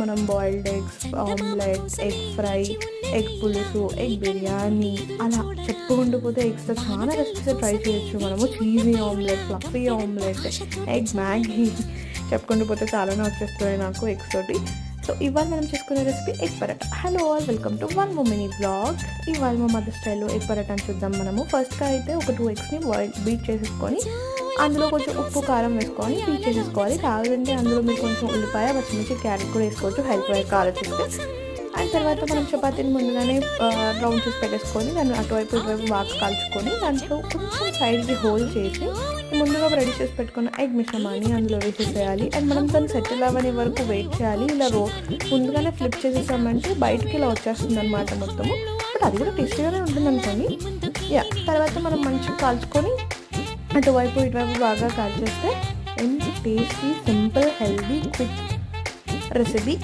మనం boiled eggs omelette egg fry egg పులుసు egg biryani అలా చెప్పుకుంటూ పోతే ఎగ్స్తో చాలా రెసిపీస్ ట్రై చేయొచ్చు. మనము cheesy omelette fluffy omelette egg Maggi చెప్పుకుంటూ పోతే చాలానే వచ్చేస్తున్నాయి నాకు ఎగ్స్ తోటి. సో ఇవాళ మనం చేసుకునే recipe egg paratha. Hello all welcome to one mini blog ఇవాళ మా మదర్ స్టైల్లో ఎగ్ పరాటాని చూద్దాం మనము. ఫస్ట్గా అయితే ఒక టూ ఎగ్స్ని బాయిల్ బీట్ చేసేసుకొని అందులో కొంచెం ఉప్పు కారం వేసుకొని తీసేసుకోవాలి చేసేసుకోవాలి కావాలంటే అందులో మీరు కొంచెం ఉల్లిపాయ పచ్చిమిర్చి క్యారెట్ కూడా వేసుకోవచ్చు. హెల్త్ వైపు ఆలోచిస్తే అండ్ తర్వాత మనం చపాతీని ముందుగానే రౌండ్ చేసి పెట్టేసుకొని దాన్ని అటువైపు ఇటువైపు బాగా కాల్చుకొని దాంట్లో కొంచెం సైడ్కి హోల్ చేసి ముందుగా రెడీ చేసి పెట్టుకున్న ఎగ్ మిశ్రమాన్ని అందులో వేసేసేయాలి. అండ్ మనం దాన్ని సెటిల్ అవ్వని వరకు వెయిట్ చేయాలి. ఇలా రో ముందుగానే ఫ్లిప్ చేసేసామంటే బయటికి ఇలా వచ్చేస్తుంది అనమాట మొత్తము. బట్ అది కూడా టేస్టీగానే ఉంటుంది అనుకోండి యా తర్వాత మనం మంచిగా కాల్చుకొని అటువైపు ఇటువైపు బాగా కాల్చేస్తే ఎంత tasty simple healthy quick recipe